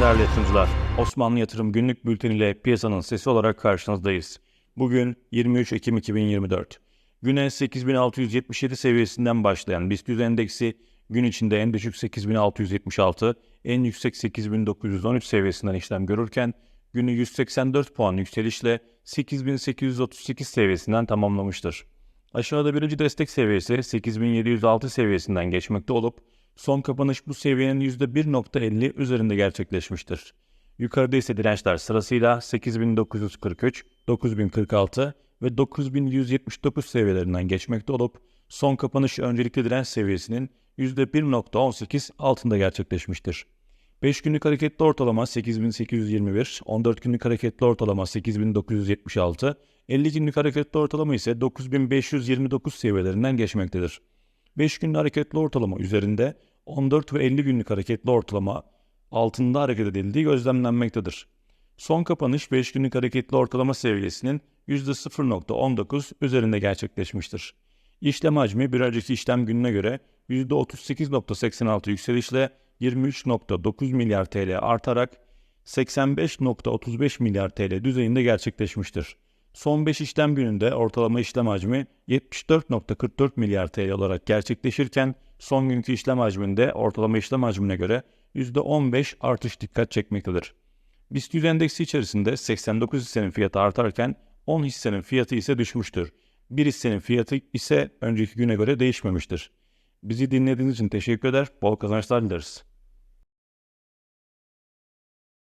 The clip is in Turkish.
değerli yatırımcılar. Osmanlı Yatırım Günlük Bülteni ile piyasanın sesi olarak karşınızdayız. Bugün 23 Ekim 2024. Güne 8677 seviyesinden başlayan BIST 100 endeksi gün içinde en düşük 8676, en yüksek 8913 seviyesinden işlem görürken günü 184 puan yükselişle 8838 seviyesinden tamamlamıştır. Aşağıda birinci destek seviyesi 8706 seviyesinden geçmekte olup son kapanış bu seviyenin %1.50 üzerinde gerçekleşmiştir. Yukarıda ise dirençler sırasıyla 8943, 9046 ve 9179 seviyelerinden geçmekte olup son kapanış öncelikli direnç seviyesinin %1.18 altında gerçekleşmiştir. 5 günlük hareketli ortalama 8821, 14 günlük hareketli ortalama 8976, 50 günlük hareketli ortalama ise 9529 seviyelerinden geçmektedir. 5 günlük hareketli ortalama üzerinde 14 ve 50 günlük hareketli ortalama altında hareket edildiği gözlemlenmektedir. Son kapanış 5 günlük hareketli ortalama seviyesinin %0.19 üzerinde gerçekleşmiştir. İşlem hacmi bir önceki işlem gününe göre %38.86 yükselişle 23.9 milyar TL artarak 85.35 milyar TL düzeyinde gerçekleşmiştir. Son 5 işlem gününde ortalama işlem hacmi 74.44 milyar TL olarak gerçekleşirken son günkü işlem hacminde ortalama işlem hacmine göre %15 artış dikkat çekmektedir. BIST 100 endeksi içerisinde 89 hissenin fiyatı artarken 10 hissenin fiyatı ise düşmüştür. Bir hissenin fiyatı ise önceki güne göre değişmemiştir. Bizi dinlediğiniz için teşekkür eder, bol kazançlar dileriz.